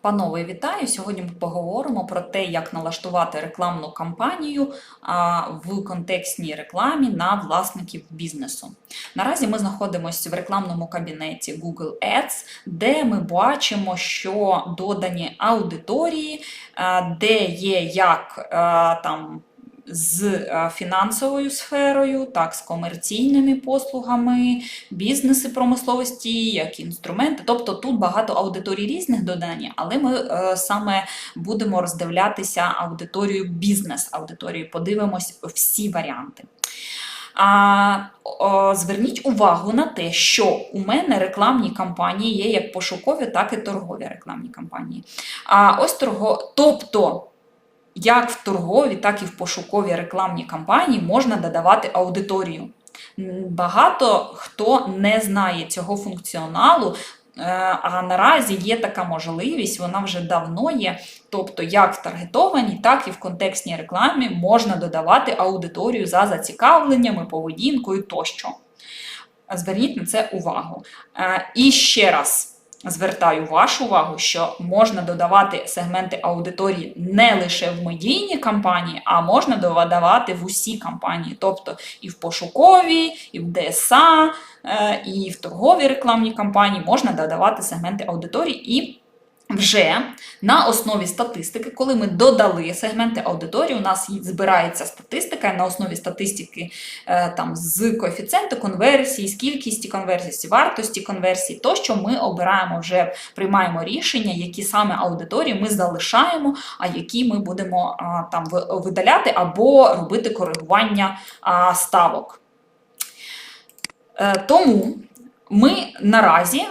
Панове, вітаю! Сьогодні ми поговоримо про те, як налаштувати рекламну кампанію в контекстній рекламі на власників бізнесу. Наразі ми знаходимося в рекламному кабінеті Google Ads, де ми бачимо, що додані аудиторії, де є як там. З е, фінансовою сферою, так, з комерційними послугами, бізнеси промисловості, як інструменти. Тобто тут багато аудиторій різних додані, але ми е, саме будемо роздивлятися аудиторію бізнес аудиторію, подивимось всі варіанти. А, о, зверніть увагу на те, що у мене рекламні кампанії є як пошукові, так і торгові рекламні кампанії. А ось торго, тобто. Як в торгові, так і в пошуковій рекламній кампанії можна додавати аудиторію. Багато хто не знає цього функціоналу, е, а наразі є така можливість, вона вже давно є. Тобто, як в таргетованій, так і в контекстній рекламі можна додавати аудиторію за зацікавленнями, поведінкою тощо. Зверніть на це увагу. Е, І ще раз. Звертаю вашу увагу, що можна додавати сегменти аудиторії не лише в медійні кампанії, а можна додавати в усі кампанії, тобто і в пошуковій, і в DSA, е, і в торговій рекламній кампанії можна додавати сегменти аудиторії і вже на основі статистики, коли ми додали сегменти аудиторії, у нас збирається статистика, на основі статистики е, там, з коефіцієнту конверсії, з кількості конверсій, з вартості конверсії, тощо ми обираємо вже приймаємо рішення, які саме аудиторії ми залишаємо, а які ми будемо там видаляти або робити коригування ставок. Е, Тому ми наразі.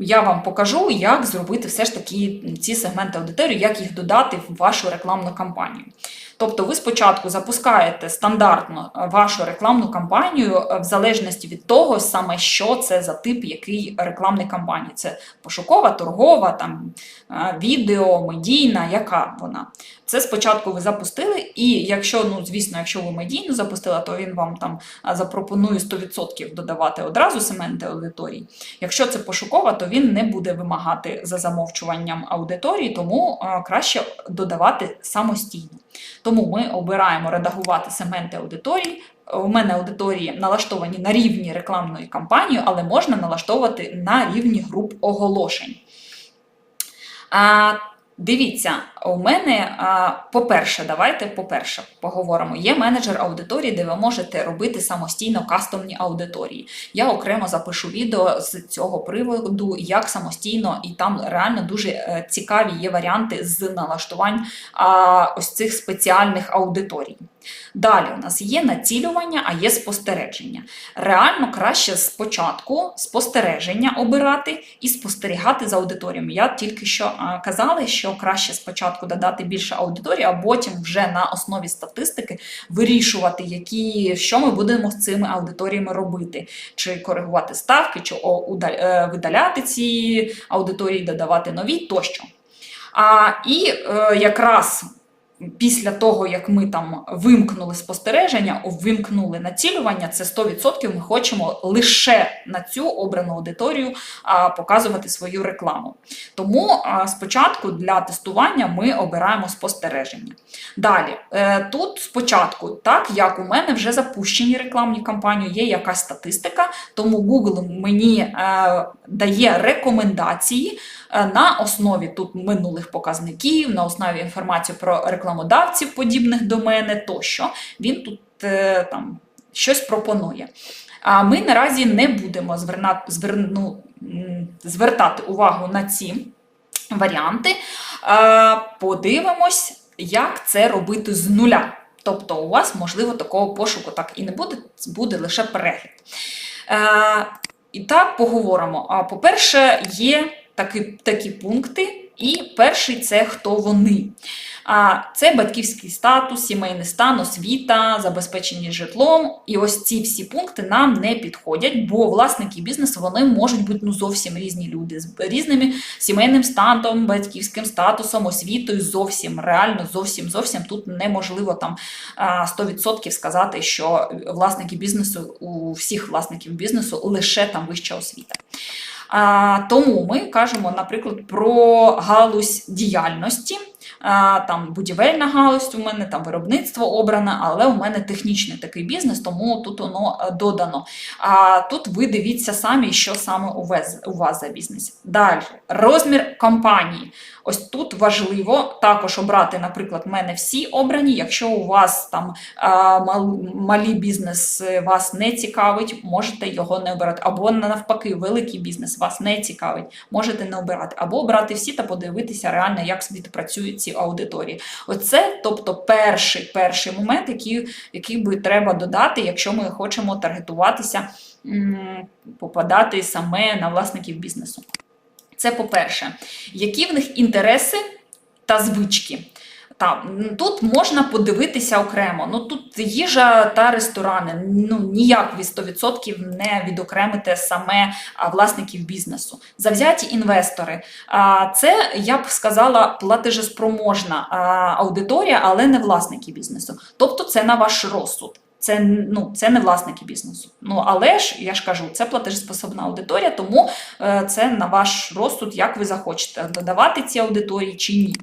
Я вам покажу, як зробити все ж таки ці сегменти аудиторії, як їх додати в вашу рекламну кампанію. Тобто, ви спочатку запускаєте стандартно вашу рекламну кампанію е, в залежності від того, саме що це за тип який рекламної кампанії. Це пошукова, торгова, там відео, медійна, яка вона. Це спочатку ви запустили, і якщо, ну звісно, якщо ви медійну запустили, то він вам там запропонує 100% додавати одразу сегменти аудиторії. Якщо це пошукова, то він не буде вимагати за замовчуванням аудиторії, тому краще додавати самостійно. Тому ми обираємо редагувати сегменти аудиторії. У мене аудиторії налаштовані на рівні рекламної кампанії, але можна налаштовувати на рівні груп оголошень. А, Дивіться, у мене, по-перше, давайте по-перше поговоримо. Є менеджер аудиторії, де ви можете робити самостійно кастомні аудиторії. Я окремо запишу відео з цього приводу, як самостійно, і там реально дуже е, цікаві є варіанти з налаштувань ось цих спеціальних аудиторій. Далі у нас є націлювання, а є спостереження. Реально краще спочатку спостереження обирати і спостерігати за аудиторіями. Я тільки що казала, що краще спочатку додати більше аудиторії, а потім вже на основі статистики вирішувати, які, що ми будемо з цими аудиторіями робити, чи коригувати ставки, чи е, видаляти ці аудиторії, додавати нові тощо. А, і е, якраз після того, як ми там вимкнули спостереження, вимкнули націлювання, це 100% ми хочемо лише на цю обрану аудиторію а, показувати свою рекламу. Тому а, спочатку для тестування ми обираємо спостереження. Далі, е, тут спочатку, так як у мене вже запущені рекламні кампанії, є якась статистика, тому Google мені е, дає рекомендації е, на основі тут минулих показників, на основі інформації про рекламодавців, подібних до мене тощо. Він тут е, там щось пропонує. А ми наразі не будемо зверна, зверну, звертати увагу на ці варіанти. Подивимось, як це робити з нуля. Тобто, у вас, можливо, такого пошуку так і не буде, буде лише перегляд. Е, і так поговоримо. А, По-перше, є такі, такі пункти, і перший це хто вони. А це батьківський статус, сімейний стан, освіта, забезпечення житлом. І ось ці всі пункти нам не підходять, бо власники бізнесу вони можуть бути ну зовсім різні люди з різними сімейним статусом, батьківським статусом, освітою. Зовсім реально, зовсім зовсім тут неможливо там а, 100% сказати, що власники бізнесу у всіх власників бізнесу лише там вища освіта. А, тому ми кажемо, наприклад, про галузь діяльності. А, Там будівельна галузь у мене, там виробництво обране, але у мене технічний такий бізнес, тому тут воно е, додано. А тут ви дивіться самі, що саме у вас, у вас за бізнес. Далі розмір компанії. Ось тут важливо також обрати, наприклад, мене всі обрані. Якщо у вас там а, мал, малі бізнес вас не цікавить, можете його не обирати. Або навпаки, великий бізнес вас не цікавить, можете не обирати. Або обрати всі та подивитися реально, як собі працюють ці аудиторії. Оце, тобто, перший перший момент, який, який би треба додати, якщо ми хочемо таргетуватися, попадати саме на власників бізнесу. Це по-перше, які в них інтереси та звички. Та, тут можна подивитися окремо. Ну тут їжа та ресторани. Ну ніяк ви 100% не відокремите саме власників бізнесу. Завзяті інвестори. А, це я б сказала платежеспроможна аудиторія, але не власники бізнесу. Тобто, це на ваш розсуд. Це ну це не власники бізнесу. Ну але ж я ж кажу, це платежеспособна аудиторія, тому е, це на ваш розсуд, як ви захочете додавати ці аудиторії чи ні.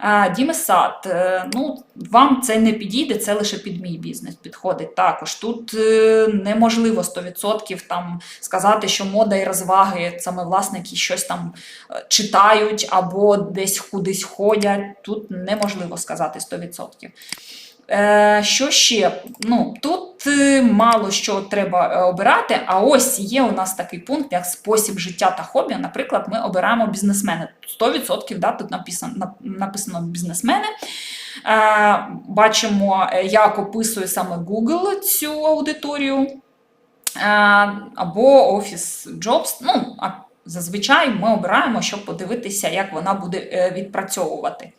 Е, Дімесад, е, ну вам це не підійде, це лише під мій бізнес підходить. Також тут е, неможливо 100% там сказати, що мода і розваги саме власники щось там читають або десь кудись ходять. Тут неможливо сказати 100%. Е, Що ще? Ну, Тут е, мало що треба е, обирати, а ось є у нас такий пункт, як спосіб життя та хобі. Наприклад, ми обираємо бізнесмени. 100% да, тут написано, написано бізнесмени. Бачимо, як описує саме Google цю аудиторію. Або Office Jobs. Ну, зазвичай ми обираємо, щоб подивитися, як вона буде відпрацьовувати.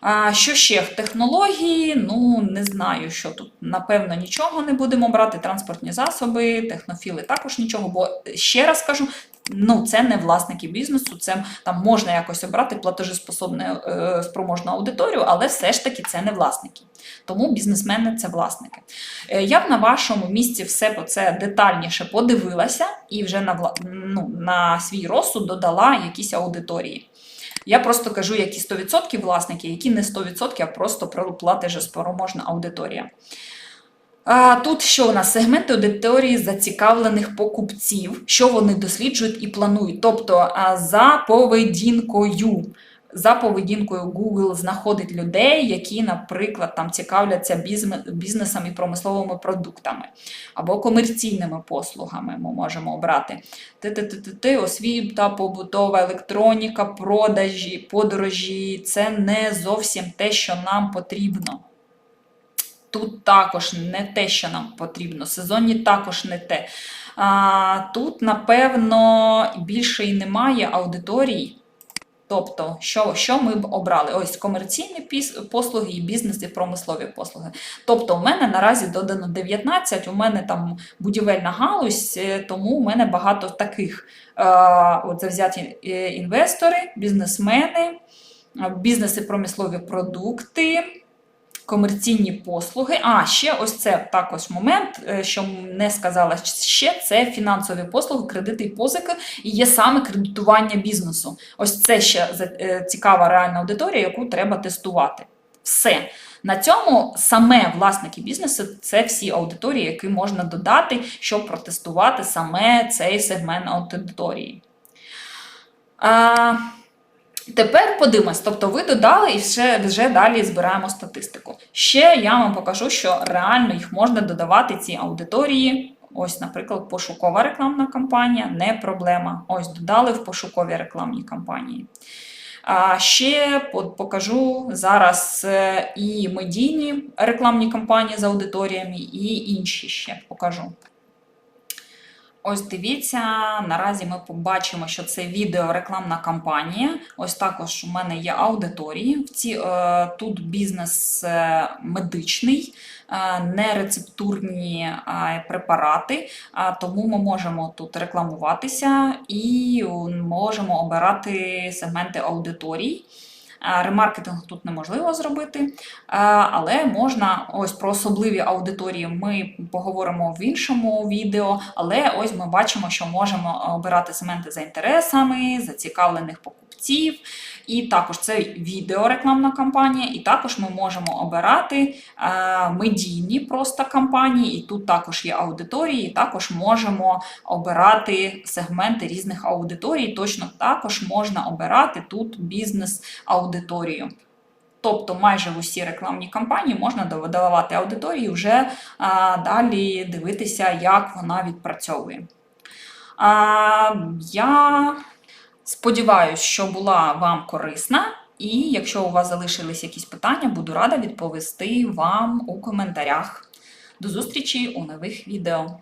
А що ще? в Технології, ну не знаю, що тут. Напевно, нічого не будемо брати. Транспортні засоби, технофіли також нічого. Бо ще раз кажу, ну це не власники бізнесу, це там можна якось обрати платежеспособну е, спроможну аудиторію, але все ж таки це не власники. Тому бізнесмени це власники. Е, Я б на вашому місці все по це детальніше подивилася і вже на, ну, на свій розсуд додала якісь аудиторії. Я просто кажу, які 100% власники, які не 100%, а просто платежеспроможна аудиторія. Тут що у нас? Сегменти аудиторії зацікавлених покупців, що вони досліджують і планують. Тобто за поведінкою. За поведінкою Google знаходить людей, які, наприклад, там цікавляться бізнесом і промисловими продуктами або комерційними послугами ми можемо обрати. ТТТТ, освіта, побутова електроніка, продажі, подорожі це не зовсім те, що нам потрібно. Тут також не те, що нам потрібно. Сезонні також не те. А, тут, напевно, більше і немає аудиторій. Тобто, що, що ми б обрали? Ось комерційні послуги і бізнес і промислові послуги. Тобто, у мене наразі додано 19, у мене там будівельна галузь, е, тому у мене багато таких е, от завзяті е, інвестори, бізнесмени, е, бізнес і промислові продукти. Комерційні послуги. А, ще ось це також момент, е, що не сказала ще, це фінансові послуги, кредити і позики, і є саме кредитування бізнесу. Ось це ще е, цікава реальна аудиторія, яку треба тестувати. Все. На цьому саме власники бізнесу це всі аудиторії, які можна додати, щоб протестувати саме цей сегмент аудиторії. А, Тепер подивимось, тобто ви додали і вже, вже далі збираємо статистику. Ще я вам покажу, що реально їх можна додавати ці аудиторії. Ось, наприклад, пошукова рекламна кампанія не проблема. Ось додали в пошукові рекламні кампанії. А ще покажу зараз е, і медійні рекламні кампанії з аудиторіями, і інші ще покажу. Ось дивіться, наразі ми побачимо, що це відео рекламна кампанія. Ось також у мене є аудиторії. В ці, е, тут бізнес е, медичний, е, нерецептурні препарати, тому ми можемо тут рекламуватися і можемо обирати сегменти аудиторій. Е, Ремаркетинг тут неможливо зробити, е, але можна ось про особливі аудиторії ми поговоримо в іншому відео. Але ось ми бачимо, що можемо обирати сегменти за інтересами, зацікавлених покупців. І також це відеорекламна кампанія, і також ми можемо обирати е, медійні просто кампанії, і тут також є аудиторії, і також можемо обирати сегменти різних аудиторій. Точно також можна обирати тут бізнес-аудиторію. Тобто майже в усі рекламні кампанії можна додавати аудиторії, вже а, далі дивитися, як вона відпрацьовує. А, я сподіваюся, що була вам корисна, і якщо у вас залишились якісь питання, буду рада відповісти вам у коментарях. До зустрічі у нових відео.